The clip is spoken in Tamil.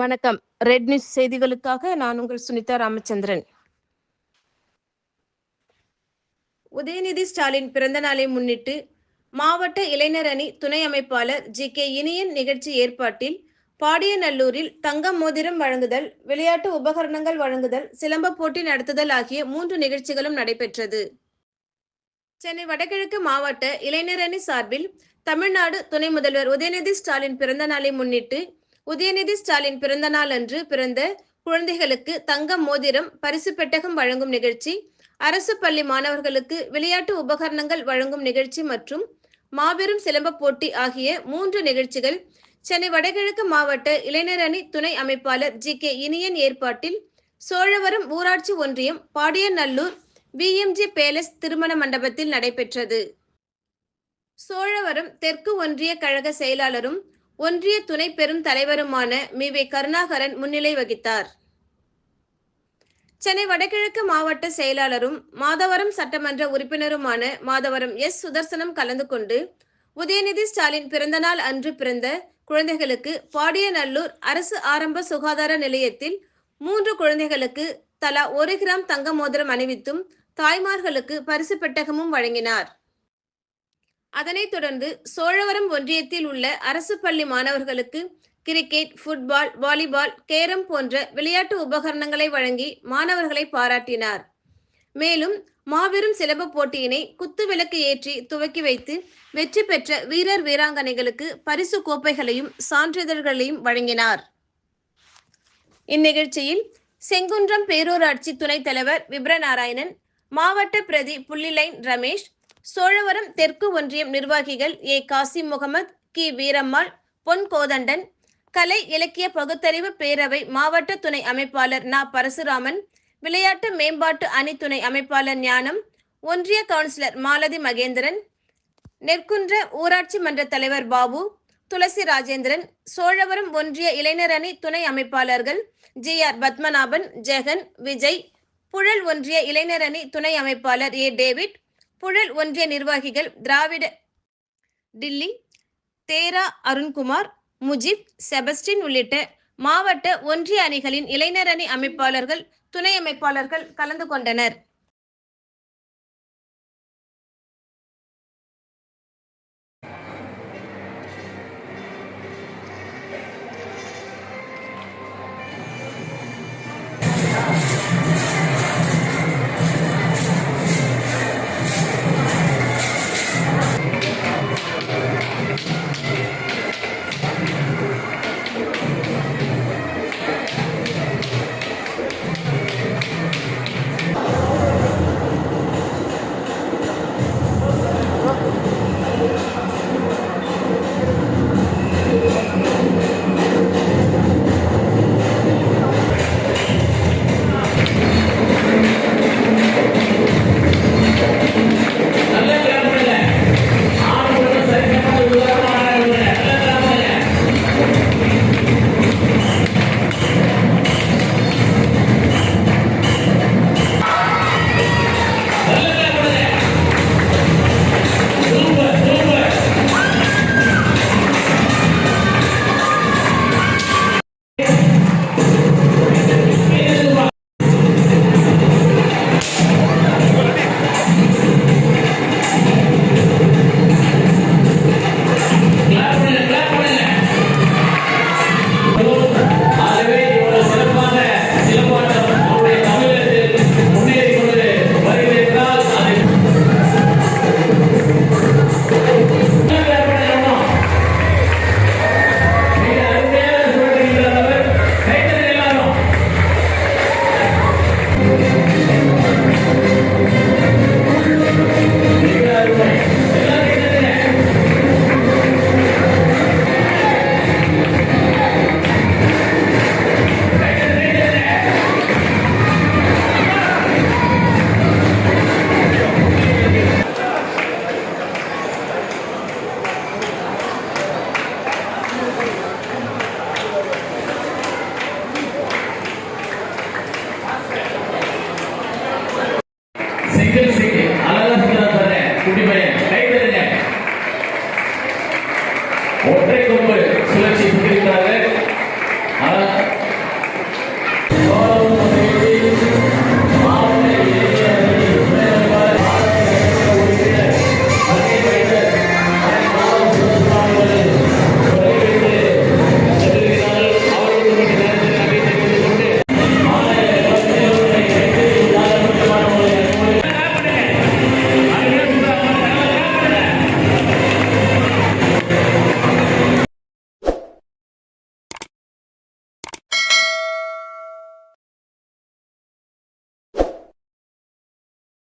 வணக்கம். ரெட் நியூஸ் செய்திகளுக்காக நான் உங்கள் சுனிதா ராமச்சந்திரன். உதயநிதி ஸ்டாலின் பிறந்த நாளை முன்னிட்டு மாவட்ட இளைஞர் அணி துணை அமைப்பாளர் ஜி கே இனியன் நிகழ்ச்சி ஏற்பாட்டில் பாடியநல்லூரில் தங்கம் மோதிரம் வழங்குதல் விளையாட்டு உபகரணங்கள் வழங்குதல் சிலம்ப போட்டி நடத்துதல் ஆகிய மூன்று நிகழ்ச்சிகளும் நடைபெற்றது. சென்னை வடகிழக்கு மாவட்ட இளைஞர் அணி சார்பில் தமிழ்நாடு துணை முதல்வர் உதயநிதி ஸ்டாலின் பிறந்த நாளை முன்னிட்டு உதயநிதி ஸ்டாலின் பிறந்த நாள் அன்று பிறந்த குழந்தைகளுக்கு தங்கம் மோதிரம் பரிசு பெட்டகம் வழங்கும் நிகழ்ச்சி அரசு பள்ளி மாணவர்களுக்கு விளையாட்டு உபகரணங்கள் வழங்கும் நிகழ்ச்சி மற்றும் மாபெரும் சிலம்ப போட்டி ஆகிய மூன்று நிகழ்ச்சிகள் சென்னை வடகிழக்கு மாவட்ட இளைஞர் அணி துணை அமைப்பாளர் ஜி. கே. இனியன் ஏற்பாட்டில் சோழவரம் ஊராட்சி ஒன்றியம் பாடியநல்லூர் பிஎம்ஜி பேலஸ் திருமண மண்டபத்தில் நடைபெற்றது. சோழவரம் தெற்கு ஒன்றிய கழக செயலாளரும் ஒன்றிய துணை பெரும் தலைவருமான மிவே கருணாகரன் முன்னிலை வகித்தார். சென்னை வடகிழக்கு மாவட்ட செயலாளரும் மாதவரம் சட்டமன்ற உறுப்பினருமான மாதவரம் எஸ். சுதர்சனம் கலந்து கொண்டு உதயநிதி ஸ்டாலின் பிறந்தநாள் அன்று பிறந்த குழந்தைகளுக்கு பாடியநல்லூர் அரசு ஆரம்ப சுகாதார நிலையத்தில் மூன்று குழந்தைகளுக்கு தலா ஒரு கிராம் தங்க மோதிரம் அணிவித்தும் தாய்மார்களுக்கு பரிசு பெட்டகமும் வழங்கினார். அதனைத் தொடர்ந்து சோழவரம் ஒன்றியத்தில் உள்ள அரசு பள்ளி மாணவர்களுக்கு கிரிக்கெட் ஃபுட்பால் வாலிபால் கேரம் போன்ற விளையாட்டு உபகரணங்களை வழங்கி மாணவர்களை பாராட்டினார். மேலும் மாபெரும் சிலப போட்டியினை குத்து விளக்கு ஏற்றி துவக்கி வைத்து வெற்றி பெற்ற வீரர் வீராங்கனைகளுக்கு பரிசு கோப்பைகளையும் சான்றிதழ்களையும் வழங்கினார். இந்நிகழ்ச்சியில் செங்குன்றம் பேரூராட்சி துணைத் தலைவர் விப்ரநாராயணன் மாவட்ட பிரதி புள்ளிலைன் ரமேஷ் சோழவரம் தெற்கு ஒன்றியம் நிர்வாகிகள் ஏ. காசிம் முகமது கி. வீரம்மாள் பொன் கோதண்டன் கலை இலக்கிய பகுத்தறிவு பேரவை மாவட்ட துணை அமைப்பாளர் நா. பரசுராமன் விளையாட்டு மேம்பாட்டு அணி துணை அமைப்பாளர் ஞானம் ஒன்றிய கவுன்சிலர் மாலதி மகேந்திரன் நெற்குன்ற ஊராட்சி மன்ற தலைவர் பாபு துளசி ராஜேந்திரன் சோழவரம் ஒன்றிய இளைஞர் அணி துணை அமைப்பாளர்கள் ஜி. ஆர். பத்மநாபன் ஜெகன் விஜய் புழல் ஒன்றிய இளைஞர் அணி துணை அமைப்பாளர் ஏ. டேவிட் புழல் ஒன்றிய நிர்வாகிகள் திராவிட டில்லி தேரா அருண்குமார் முஜிப் செபஸ்டின் உள்ளிட்ட மாவட்ட ஒன்றிய அணிகளின் இளைஞரணி அமைப்பாளர்கள் துணை அமைப்பாளர்கள் கலந்து கொண்டனர்.